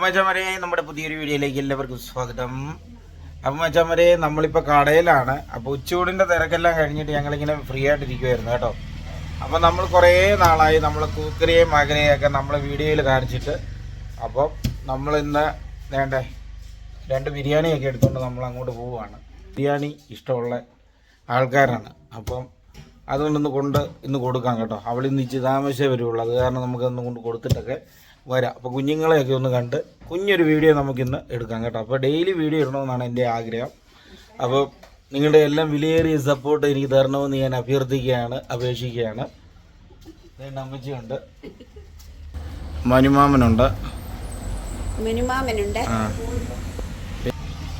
അപ്പം മച്ചാമരെ നമ്മുടെ പുതിയൊരു വീഡിയോയിലേക്ക് എല്ലാവർക്കും സ്വാഗതം. അപ്പം മച്ചാമരെ നമ്മളിപ്പോൾ കടയിലാണ്. അപ്പോൾ ഉച്ചയൂടിന്റെ തിരക്കെല്ലാം കഴിഞ്ഞിട്ട് ഞങ്ങളിങ്ങനെ ഫ്രീ ആയിട്ടിരിക്കുമായിരുന്നു കേട്ടോ. അപ്പോൾ നമ്മൾ കുറേ നാളായി നമ്മൾ കൂക്കരയും ഒക്കെ നമ്മൾ വീഡിയോയിൽ കാണിച്ചിട്ട് അപ്പോൾ നമ്മൾ ഇന്ന് വേണ്ടേ രണ്ട് ബിരിയാണിയൊക്കെ എടുത്തുകൊണ്ട് നമ്മൾ അങ്ങോട്ട് പോവുകയാണ്. ബിരിയാണി ഇഷ്ടമുള്ള ആൾക്കാരാണ്. അപ്പം അതുകൊണ്ടൊന്ന് കൊണ്ട് ഇന്ന് കൊടുക്കാം കേട്ടോ. അവളിന്ന് ഇച്ചിരി താമസിച്ചേ വരുള്ളൂ. അത് കാരണം നമുക്കൊന്ന് കൊണ്ട് കൊടുത്തിട്ടൊക്കെ വരാം. അപ്പോൾ കുഞ്ഞുങ്ങളെയൊക്കെ ഒന്ന് കണ്ട് കുഞ്ഞൊരു വീഡിയോ നമുക്കിന്ന് എടുക്കാം കേട്ടോ. അപ്പോൾ ഡെയിലി വീഡിയോ ഇടണമെന്നാണ് എന്റെ ആഗ്രഹം. അപ്പോൾ നിങ്ങളുടെ എല്ലാം വിലയേറിയ സപ്പോർട്ട് എനിക്ക് തരണമെന്ന് ഞാൻ അഭ്യർത്ഥിക്കുകയാണ് അപേക്ഷിക്കുകയാണ്. അമ്മച്ചിയുണ്ട്. മനുമാമനുണ്ട്. ഉണ്ടോ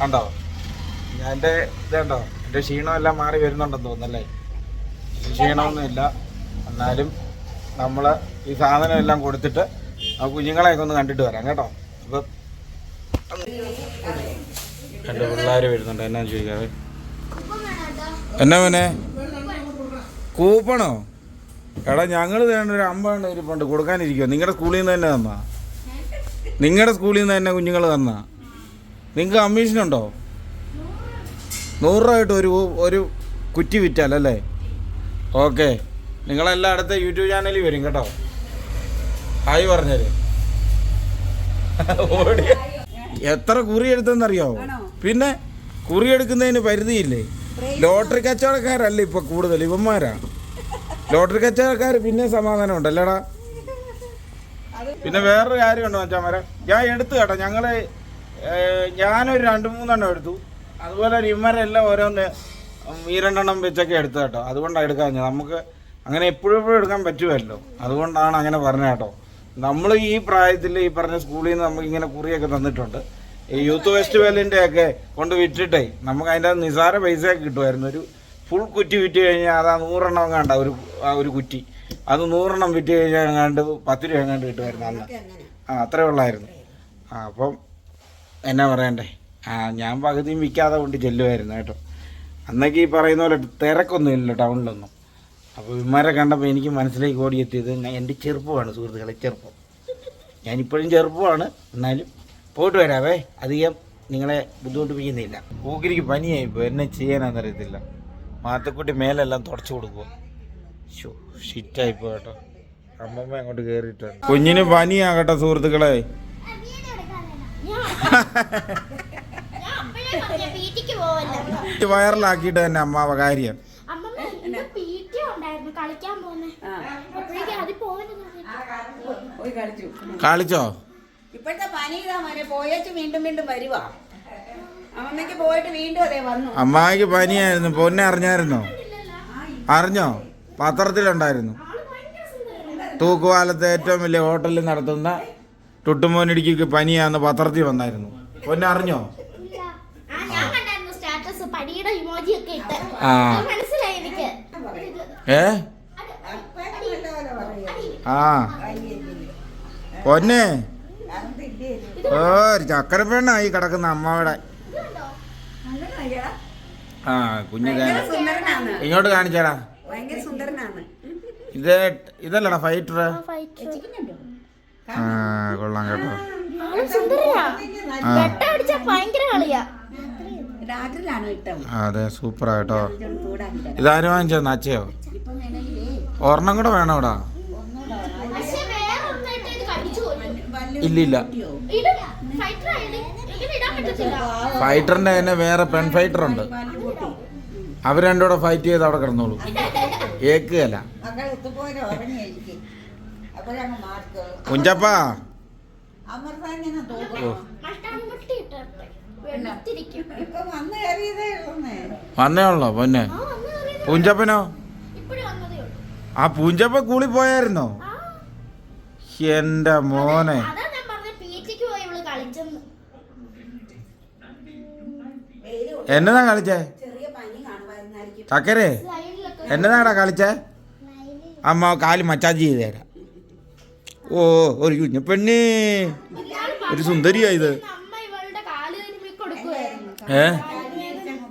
കണ്ടോ? ഞാൻ എന്റെ ഇതുണ്ടോ? എന്റെ ക്ഷീണമെല്ലാം മാറി വരുന്നുണ്ടെന്ന് തോന്നുന്നല്ലേ? ക്ഷീണമൊന്നുമില്ല. എന്നാലും നമ്മൾ ഈ സാധനം എല്ലാം കൊടുത്തിട്ട് ആ കുഞ്ഞുങ്ങളെയൊക്കെ ഒന്ന് കണ്ടിട്ട് വരാം കേട്ടോ. അപ്പം എന്റെ പിള്ളേർ വരുന്നുണ്ട്. എന്നാ ചോദിക്കാതെ എന്നാ മോനെ? കൂപ്പണോ? എടാ ഞങ്ങൾ വേണ്ട ഒരു അമ്പാണ്ട് ഇരിപ്പുണ്ട് കൊടുക്കാനിരിക്കുമോ നിങ്ങളുടെ സ്കൂളിൽ നിന്ന് തന്നെ തന്നാ? നിങ്ങളുടെ സ്കൂളിൽ നിന്ന് തന്നെ കുഞ്ഞുങ്ങൾ തന്നാ? നിങ്ങൾക്ക് കമ്മീഷൻ ഉണ്ടോ നൂറ് രൂപ ആയിട്ട് ഒരു ഒരു കുറ്റി വിറ്റാലല്ലേ ഓക്കെ. അടുത്ത യൂട്യൂബ് ചാനലിൽ വരും കേട്ടോ. ഹായ് പറഞ്ഞേര്. ഓടി. എത്ര കുറി എടുത്തെന്നറിയോ? പിന്നെ കുറി എടുക്കുന്നതിന് പരിധിയില്ലേ? ലോട്ടറി കച്ചവടക്കാരല്ല ഇപ്പൊ കൂടുതൽ ഇവന്മാരാ. ലോട്ടറി കച്ചവടക്കാർ പിന്നെ സമാധാനം ഉണ്ടല്ലേടാ പിന്നെ വേറൊരു കാര്യമുണ്ടോ വെച്ചാൽ മരം ഞാൻ എടുത്തു കേട്ടോ. ഞങ്ങൾ ഞാനൊരു രണ്ട് മൂന്നെണ്ണം എടുത്തു. അതുപോലെ ഇവന്മാരെല്ലാം ഓരോന്ന് ഈ രണ്ടെണ്ണം വെച്ചൊക്കെ എടുത്തു കേട്ടോ. അതുകൊണ്ടാണ് എടുക്കാൻ നമുക്ക് അങ്ങനെ എപ്പോഴും എപ്പോഴും എടുക്കാൻ പറ്റുമല്ലോ. അതുകൊണ്ടാണ് അങ്ങനെ പറഞ്ഞ കേട്ടോ. നമ്മൾ ഈ പ്രായത്തിൽ ഈ പറഞ്ഞ സ്കൂളിൽ നിന്ന് നമുക്ക് ഇങ്ങനെ കുറിയൊക്കെ തന്നിട്ടുണ്ട്. ഈ യൂത്ത് ഫെസ്റ്റിവലിന്റെ ഒക്കെ കൊണ്ട് വിറ്റിട്ടേ നമുക്ക് അതിന്റെ നിസാര പൈസയൊക്കെ കിട്ടുമായിരുന്നു. ഒരു ഫുൾ കുറ്റി വിറ്റ് കഴിഞ്ഞാൽ അത് ആ നൂറെണ്ണം കണ്ട ഒരു ആ ഒരു കുറ്റി. അത് നൂറെണ്ണം വിറ്റ് കഴിഞ്ഞാൽ എങ്ങാണ്ട് പത്ത് രൂപ എങ്ങാണ്ട് കിട്ടുമായിരുന്നു അന്ന്. ആ അത്രേ ഉള്ളായിരുന്നു. ആ അപ്പം എന്നാ പറയണ്ടേ? ആ ഞാൻ പകുതിയും വിൽക്കാതെ കൊണ്ട് ചെല്ലുമായിരുന്നു കേട്ടോ. അന്നൊക്കെ ഈ പറയുന്ന പോലെ തിരക്കൊന്നും ഇല്ല ടൗണിലൊന്നും. അപ്പോൾ ഇവന്മാരെ കണ്ടപ്പോൾ എനിക്ക് മനസ്സിലേക്ക് ഓടിയെത്തിയത് ഞാൻ എന്റെ ചെറുപ്പമാണ് സുഹൃത്തുക്കളെ ചെറുപ്പം. ഞാനിപ്പോഴും ചെറുപ്പമാണ് എന്നാലും പോയിട്ട് വരാവേ. അധികം നിങ്ങളെ ബുദ്ധിമുട്ടിപ്പിക്കുന്നില്ല. പൂക്കിരിക്ക് പനിയായിപ്പോൾ എന്നെ ചെയ്യാനാണെന്നറിയത്തില്ല മാത്തക്കുട്ടി മേലെല്ലാം തുടച്ചു കൊടുക്കുക ഷോ ഷിറ്റായിപ്പോ കേട്ടോ. അമ്മമ്മ അങ്ങോട്ട് കയറിയിട്ടാണ് കുഞ്ഞിന് പനിയാകട്ടെ സുഹൃത്തുക്കളെ. വയറിലാക്കിയിട്ട് തന്നെ അമ്മാവ കാര്യം. പോയി. കളിച്ചു. കളിച്ചോ? ഇപ്പോഴത്തെ പനി ഇതാ മോനെ. പോയേച്ച് വീണ്ടും വീണ്ടും വരുവാ. അമ്മമ്മയ്ക്ക് പോയിട്ട് വീണ്ടും അതേ വന്നു. അമ്മായിക്ക് പനിയായിരുന്നു. പൊന്നെ അറിഞ്ഞായിരുന്നോ? അറിഞ്ഞോ? പത്രത്തിലുണ്ടായിരുന്നു. തൂക്കുപാലത്തെ ഏറ്റവും വലിയ ഹോട്ടലിൽ നടത്തുന്ന ടുട്ടുമോനിടിക്ക് പനിയാന്ന് പത്രത്തിൽ വന്നായിരുന്നു. പൊന്നെ അറിഞ്ഞോ? ആ ഞാൻ കണ്ടായിരുന്നു സ്റ്റാറ്റസ് പടിയുടെ ഇമോജി ഒക്കെ ഇട്ട് ആ അത് മനസ്സിലായി എനിക്ക് ഏ? ആ. പൊന്നെ. ഓ ഒരു ചക്കര പെണ്ണായി കിടക്കുന്ന അമ്മയുടെ ആ കുഞ്ഞു ഇങ്ങോട്ട് കാണിച്ചാടാ. ഇത് ഇതല്ലടാ ഫൈറ്റർ. ആ കൊള്ളാം കേട്ടോ. അതെ സൂപ്പറാ കേട്ടോ. ഇതാരും വാങ്ങിച്ചോ വേണമെങ്കിലേ ഒരെണ്ണം കൂടെ വേണം ഇവിടെ ഇല്ലില്ല. ഇല്ല ഇല്ല ഫൈറ്ററിന്റെ തന്നെ വേറെ പെൺ ഫൈറ്റർ ഉണ്ട്. അവർ രണ്ടുകൂടെ ഫൈറ്റ് ചെയ്ത് അവിടെ കിടന്നോളൂ. ഏക്കുകയല്ല. കുഞ്ചപ്പാ. വന്ന് ഉള്ളോ പൊന്നെ? പൂഞ്ചപ്പനോ ആ പൂഞ്ചപ്പ കൂളി പോയായിരുന്നോ? എന്റെ മോനെ. അതാ ഞാൻ പറഞ്ഞ പീറ്റിക്ക് പോയി ഇവൾ കളിച്ചെന്ന്. എന്നതാ കളിച്ചേ? ചക്കരേ എന്നതാടാ കളിച്ചേ? അമ്മ കാൽ മച്ചാജ് ചെയ്ത് തരാം ഓ ഒരു കുഞ്ഞ പെണ്ണി. ഒരു സുന്ദരിയാ ഇത്. അമ്മ ഇവളുടെ കാൽ തിരുമ്മി ഏ?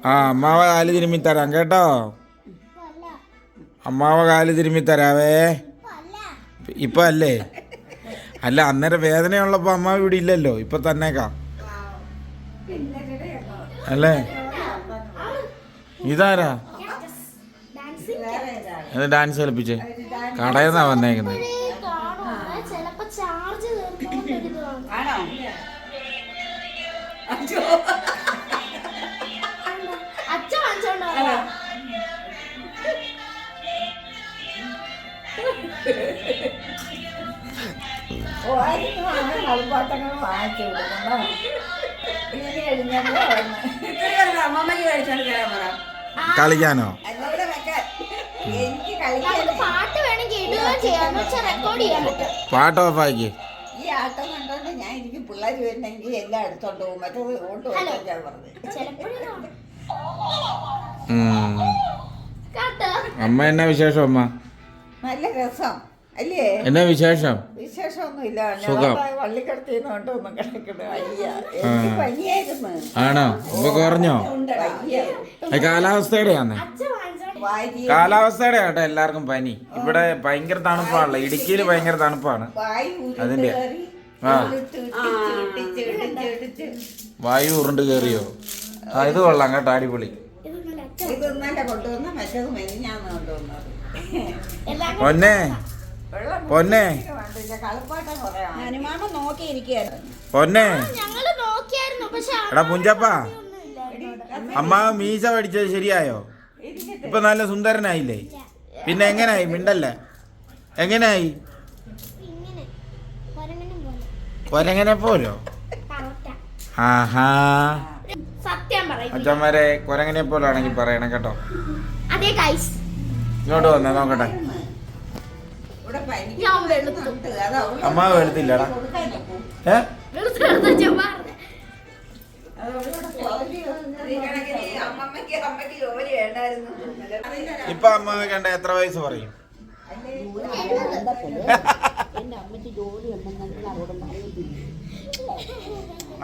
ആ അമ്മാവ കാൽ തിരുമ്മി തരാം കേട്ടോ. അമ്മാവ കാൽ തിരുമ്മി തരാവേ. ഇപ്പൊ അല്ലേ? അല്ല അന്നേരം വേദനയുള്ളപ്പോൾ അമ്മാവ് ഇവിടെ ഇല്ലല്ലോ ഇപ്പൊ തന്നേക്കാം. അല്ലേ? ഇതാരാ? ഇത് ഡാൻസ് കളിപ്പിച്ചേ. കടയിൽ നിന്നാ വന്നേക്കുന്നത് കളിപ്പാട്ടങ്ങൾ വാങ്ങിച്ചു കഴിച്ചോണ്ട് പറ. കളിക്കാനോ? എനിക്ക് കളിക്കാൻ പാട്ട് വേണം വെച്ചാൽ റെക്കോർഡ് ചെയ്യാൻ പറ്റും. പാട്ട് ഓഫാക്കി. ഈ ആട്ടം കണ്ടോണ്ട് ഞാൻ എനിക്ക് പിള്ളേർ വരുന്നെങ്കിൽ എല്ലാം എടുത്തോണ്ട് പോകും. മറ്റേത് കൊണ്ട് വെക്കാൻ ഞാൻ പറഞ്ഞു. അമ്മ എന്നാ വിശേഷം അമ്മ? നല്ല രസം. അല്ലേ? എന്നാ വിശേഷം? വിശേഷമൊന്നുമില്ല. സുഖം. ഞാൻ വള്ളിക്കടത്തിന്ന് കൊണ്ടൊന്നും കിടക്കണ വയ്യ. എനിക്ക് പനിയായിരുന്നു? ആണോ? ഇപ്പൊ കുറഞ്ഞോ? വാരി. കാലാവസ്ഥയുടെ കേട്ടോ എല്ലാവർക്കും പനി. ഇവിടെ ഭയങ്കര തണുപ്പാണല്ലോ. ഇടുക്കിയിൽ ഭയങ്കര തണുപ്പാണ്. വായു അതിന്റെ. വായു ഉരുണ്ട് കേറിയോ ആ ഇത് കൊള്ളാം കേട്ടോ അടിപൊളി. ഇത് പൊന്നെ. പൊന്നെ. എടാ പുഞ്ചപ്പ. അമ്മ മീശ പഠിച്ചത് ശരിയായോ? ഇപ്പൊ നല്ല സുന്ദരനായില്ലേ? പിന്നെ എങ്ങനായി? മിണ്ടല്ലേ? എങ്ങനായി? ഇങ്ങനെ. ഒരെണ്ണം പോലെ. കൊരങ്ങനെ പോലോ? ആഹാ. സത്യം പറയും. അച്ഛന്മാരെ കൊരങ്ങനെ പോലാണെങ്കിൽ പറയണം കേട്ടോ. ഇങ്ങോട്ട് വന്നേ നോക്കട്ടെ. ഞാൻ വെളുത്തു. ഉണ്ട്. അമ്മ വെളുത്തില്ലടാ. ഏ? ഇപ്പൊ അമ്മ കണ്ട എത്ര വയസ്സ് പറയും?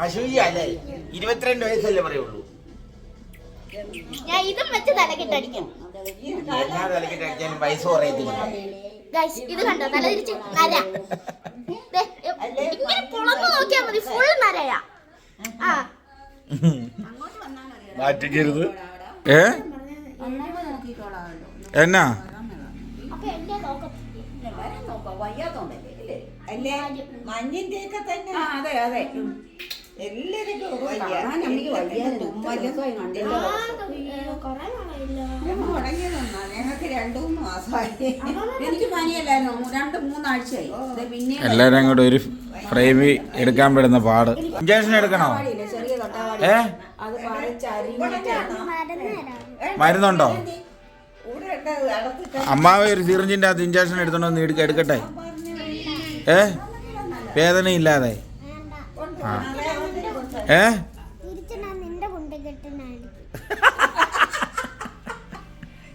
അശുചി അല്ലേ? ഇരുപത്തിരണ്ട് വയസ്സല്ലേ പറയുള്ളൂ. ഞാൻ ഇതും വെച്ച് തലക്കിട്ടടിക്കും. എല്ലാ തലക്കിട്ടടിക്കാനും വയസ്സ് പറയത്തില്ല ഗൈസ് ഇത് കണ്ടോ? തല തിരിച്ച് നര. ദേ, ഇങ്ങനെ പുളന്നു നോക്കിയാ മതി. ഫുൾ നരയാ. ആ. മാറ്റിക്കരുത്. ഏ? എന്നാ? മഞ്ഞിന്റെ ഒക്കെ തന്നെ. അതെ അതെ. എല്ലാരും അങ്ങോട്ട് ഒരു ഫ്രെയിമിൽ എടുക്കാൻ പെടുന്ന പാട്. ഇഞ്ചക്ഷൻ എടുക്കണോ? ഏ? മരുന്നുണ്ടോ? അമ്മാവ് ഒരു സിറിഞ്ചിന്റെ അകത്ത് ഇഞ്ചക്ഷൻ എടുത്തോണ്ടോ എടുക്കട്ടെ? ഏ? വേദന ഇല്ലാതെ ആ. ഏ? തിരിച്ച് ഞാൻ നിന്റെ കുണ്ട കെട്ടുന്നാണ്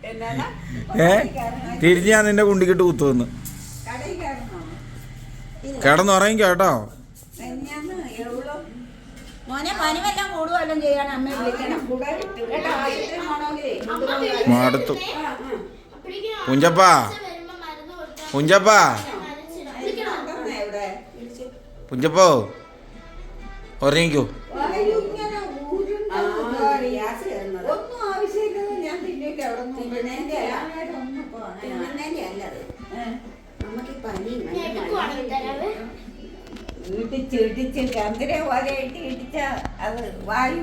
എന്നാ ഏ? തിരിച്ച് ഞാൻ നിന്റെ കുണ്ടിക്കിട്ട് കുത്തുവന്ന് കിടന്നുറങ്ങി കിടന്നുറങ്ങിക്കോ കേട്ടോ. മടുത്തു. പുഞ്ചപ്പാ പുഞ്ചപ്പാ പുഞ്ചപ്പോ വല്ലതും ഇടിച്ച് ഇടിച്ച് ചന്ദ്ര പോലെ ഇട്ട് ഇടിച്ച അത് വായു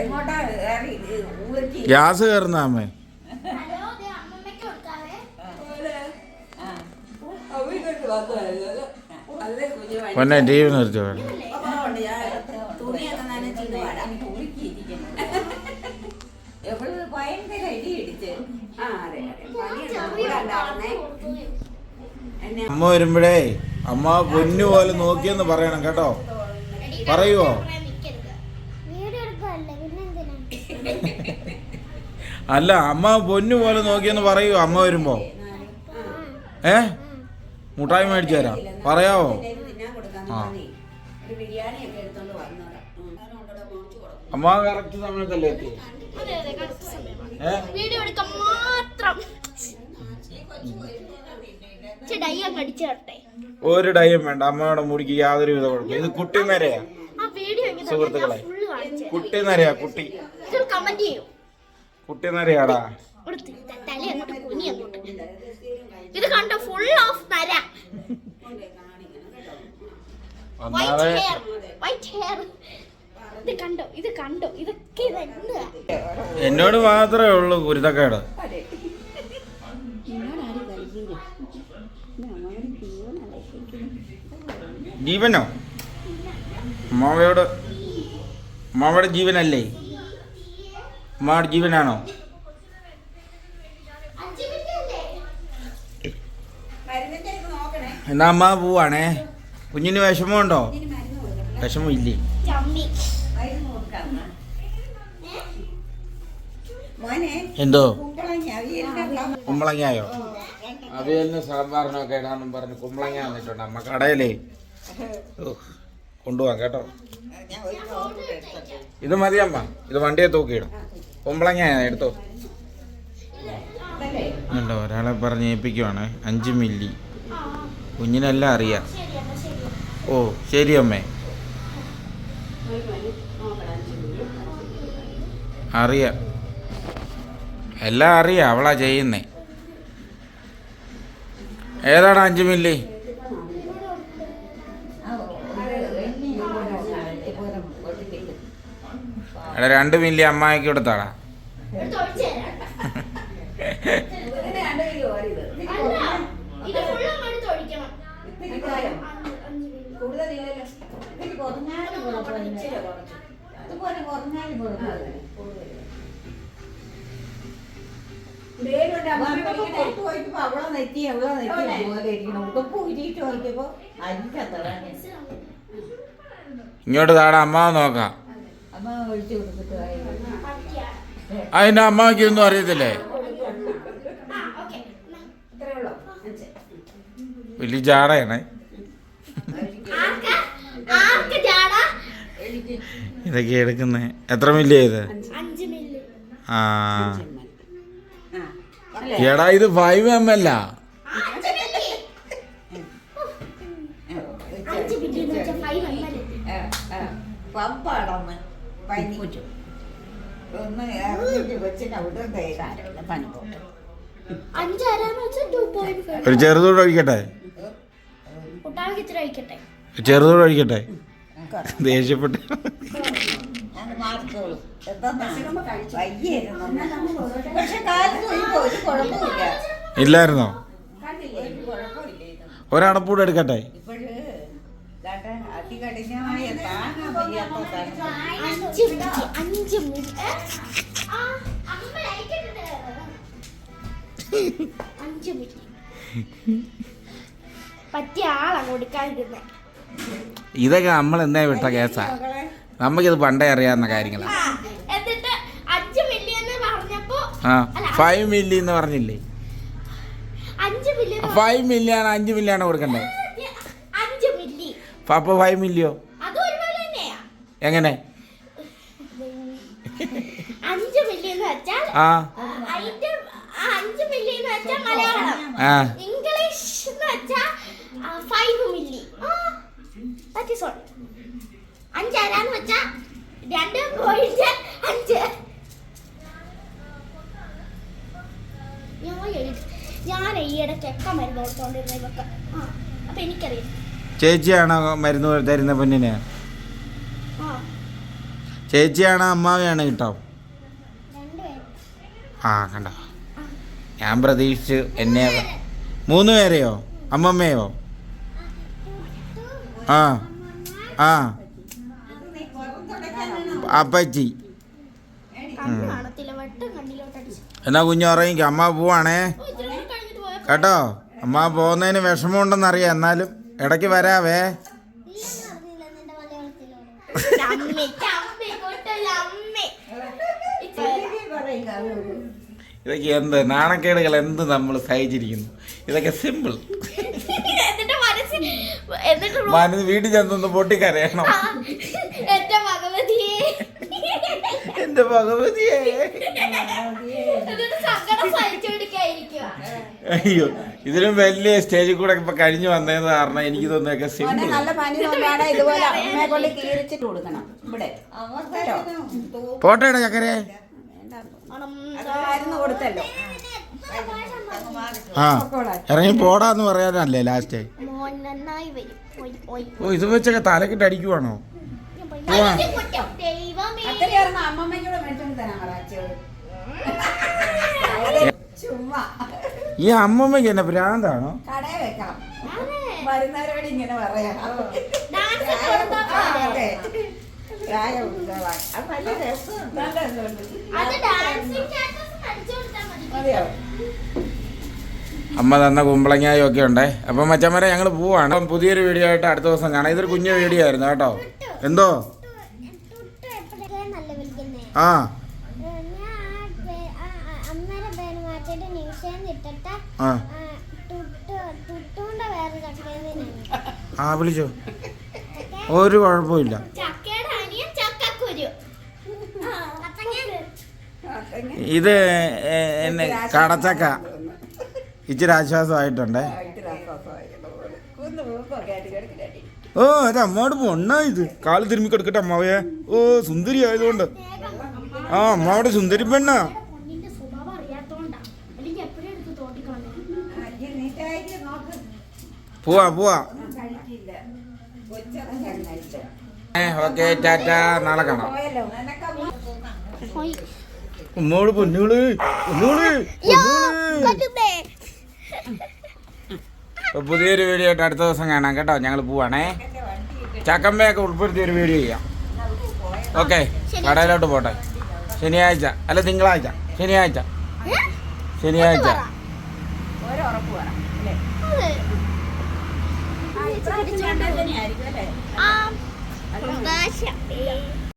എങ്ങോട്ടാ കയറി ഊറ്റി? ഗ്യാസ് കയറുന്ന അമ്മേ. പൊന്നെ ടി വി നിർത്തി ഭയങ്കര ഇടി ഇടിച്ച്. ആ അതെ അതെ. അമ്മ വരുമ്പോഴേ അമ്മ പൊന്നു പോലെ നോക്കിയെന്ന് പറയണം കേട്ടോ. പറയുവോ? അല്ല അമ്മ പൊന്നു പോലെ നോക്കിയെന്ന് പറയുവോ? അമ്മ വരുമ്പോ? ഏ? മുട്ടായി മേടിച്ചു തരാം പറയാവോ? ആ. അമ്മ കറക്റ്റ് സമയത്തല്ലേ എത്തി വീഡിയോ എടുക്കാൻ മാത്രം. ഒരു ഡയം വേണ്ട. അമ്മയുടെ മുടിക്ക് യാതൊരു വിധ കുഴപ്പം ഇത് കുട്ടി നരയാ സുഹൃത്തുക്കളെ. കുട്ടി നരയാ കുട്ടി. കുട്ടി നരയാടാ ഇത് കണ്ടോ? ഫുൾ ഓഫ് നര വൈറ്റ് ഒന്നാമത് ഹെയർ വൈറ്റ് ഹെയർ ഇത് കണ്ടോ? ഇത് കണ്ടോ? ഇതൊക്കെ ഇത് എന്താ എന്നോട് മാത്രമേ ഉള്ളൂ കുരുത്തക്കേട്. ജീവനോ? അമ്മാവയോട് അമ്മാവയുടെ ജീവനല്ലേ? അമ്മാവയുടെ ജീവനാണോ? എന്നാ അമ്മ പോവാണേ? കുഞ്ഞിന് വിഷമമുണ്ടോ? മോനെ എന്തോ? കുമ്പളങ്ങായോ? അവിയലിന് സാമ്പാറിനൊക്കെ ഇടാന്നും പറഞ്ഞ് കുമ്പളങ്ങ വന്നിട്ടുണ്ട്. അമ്മ കടയിലേ. ഓ, കൊണ്ടുപോവാം കേട്ടോ. ഇത് മതിയമ്മ ഇത് വണ്ടിയെ തൂക്കിയിടും. കുമ്പളങ്ങ എടുത്തോ. ണ്ടോ ഉണ്ടോ ഒരാളെ പറഞ്ഞ് ഏൽപ്പിക്കുവാണ്. അഞ്ച് മില്ലി. കുഞ്ഞിനെല്ലാം അറിയാം. ഓ ശരി അമ്മേ. അറിയാം. എല്ലാം അറിയാം അവളാ ചെയ്യുന്നേ. ഏതാണ് അഞ്ച് മില്ലി? അമ്മ രണ്ട് മില്ലി അമ്മായിക്ക് കൊടുത്താടാ. അവളെ നെറ്റി അവളെ നെറ്റി എവിടെ? പോലെ ഇരിക്കണം. ഉടുപ്പ് ഊരിയിട്ട് നോക്കിയപ്പോ അരിക്കത്ര ഇങ്ങോട്ട് താടാ അമ്മാവ് നോക്കാം. അതിന്റെ അമ്മയ്ക്ക് ഒന്നും അറിയത്തില്ലേ? വലിയ ജാടയാണ്. ഇതൊക്കെ എടുക്കുന്നത് എത്ര മില്ലി ഇത്? ആ. എടാ ഇത് ഫൈവ് എം അല്ല അഞ്ച് മില്ലി അഞ്ച് മില്ലി എന്ന് വെച്ചാൽ ഫൈവ് എം എൽ ഒന്ന് കൊച്ചിന് അവിടെ പനി പോട്ട്. ഒരു ചെറുതോട് ഒഴിക്കട്ടെ ചെറുതോട് ഒഴിക്കട്ടെ ദേഷ്യപ്പെട്ട്. ഇല്ലായിരുന്നോ? ഒരടപ്പൂടെ എടുക്കട്ടെ? താങ്ങാൻ വയ്യാത്ത. അഞ്ച് അഞ്ച് അഞ്ച് പറ്റിയ ആളാ കൊടുക്കാതിരുന്നെ ഇതൊക്കെ നമ്മൾ എന്നേ വിട്ട കേസാ? നമുക്കിത് പണ്ടേ അറിയാവുന്ന കാര്യങ്ങളാണ് ഫൈവ് മില്ലി എന്ന് പറഞ്ഞില്ലേ? ഫൈവ് മില്ലിയാണ് അഞ്ച് മില്ലിയാണ് കൊടുക്കണ്ടേ? മില്ലി ഭയമില്ലയോ എങ്ങനെ? ആ. ആ. ഇംഗ്ലീഷ് ഫൈവ് മില്ലി അഞ്ചരാന്ന് രണ്ട് പോയിന്റ് അഞ്ച്. ഞാൻ ഞാൻ ഈ ഇടയ്ക്കൊക്കെ മരുന്ന് കൊടുത്തോണ്ടിരുന്ന ഇവക്ക്? ആ അപ്പൊ എനിക്കറിയാം. ചേച്ചിയാണോ മരുന്ന് തരുന്ന പെണ്ണിന്? ചേച്ചിയാണോ അമ്മാവിയാണ് കിട്ടോ? ആ കണ്ടോ. ഞാൻ പ്രതീക്ഷിച്ചു എന്നെ മൂന്ന് പേരെയോ? അമ്മമ്മയോ? ആ ആ. അപ്പച്ചി. എന്നാ കുഞ്ഞു ഉറങ്ങിക്കോ. അമ്മ പോവാണേ. കേട്ടോ. അമ്മ പോകുന്നതിന് വിഷമമുണ്ടെന്നറിയാം എന്നാലും. ഇടയ്ക്ക് വരാവേ. ഇതൊക്കെ എന്ത് നാണക്കേടുകൾ എന്ത് നമ്മൾ സഹിച്ചിരിക്കുന്നു? ഇതൊക്കെ സിമ്പിൾ മനസ്സ് വീട്ടിൽ ചെന്നൊന്ന് പൊട്ടിക്കരയണം. എന്റെ ഭഗവതിയെ. എന്റെ ഭഗവതിയെ സങ്കടം സഹിച്ചു അയ്യോ ഇതിലും വലിയ സ്റ്റേജിൽ കൂടെ ഇപ്പൊ കഴിഞ്ഞു വന്നതെന്ന് കാരണം എനിക്ക് തോന്നിയൊക്കെ സിമ്പിൾ നല്ല പനി തോന്നാടെ ഇതുപോലെ അമ്മയെ കൊണ്ട് കൊടുക്കണം. ഇവിടെ. കേട്ടോ? പോട്ടേടാ ചക്കരെ. ആ. ഇറങ്ങി പോടാന്ന് പറയാനല്ലേ ലാസ്റ്റ് മോൻ നന്നായി വരും ഓയ്, ഓയ്. ഓ ഇത് വെച്ചൊക്കെ തലക്കിട്ട് അടിക്കുവാണോ അമ്മമ്മയോട് മേടിച്ചോണ്ട് അച്ഛയോട് ചുമ്മാ. ഈ അമ്മമ്മയ്ക്ക് എന്നെ ഭ്രാന്താണോ? കടയിൽ വെക്കാം. വരുന്നവരോട് ഇങ്ങനെ പറയാം. അമ്മ തന്ന കുമ്പളങ്ങായും ഒക്കെ ഉണ്ടേ. അപ്പം മച്ചമ്മരെ ഞങ്ങൾ പോവാണ്. അപ്പം പുതിയൊരു വീഡിയോ ആയിട്ട് അടുത്ത ദിവസം കാണാം. ഇതൊരു കുഞ്ഞു വീഡിയോ ആയിരുന്നു കേട്ടോ. എന്തോ? ആ. ആ. വിളിച്ചോ. ഒരു കുഴപ്പമില്ല ഇത് എന്നെ കടച്ചക്ക. ഇച്ചിരി ആശ്വാസമായിട്ടുണ്ടേ ഓ അത് അമ്മോട് പൊണ്ണാ ഇത്? കാൽ തിരുമ്മി കൊടുക്കട്ടെ അമ്മാവയെ ഓ സുന്ദരി ആയതുകൊണ്ട്. ആ അമ്മാവിടെ സുന്ദരി പെണ്ണാ പോവാ പോവാ. Okay tata. നാളെ കാണാം. ഉമ്മോട് പൊന്നുകൾ പുതിയൊരു വീഡിയോ ആയിട്ട് അടുത്ത ദിവസം കാണാം കേട്ടോ. ഞങ്ങൾ പോവാണേ. ചക്കമ്പയൊക്കെ ഉൾപ്പെടുത്തി ഒരു വീഡിയോ ചെയ്യാം. ഓക്കെ കടയിലോട്ട് പോട്ടെ. ശനിയാഴ്ച അല്ല തിങ്കളാഴ്ച. ശനിയാഴ്ച. ശനിയാഴ്ച. വേണം അല്ലേ?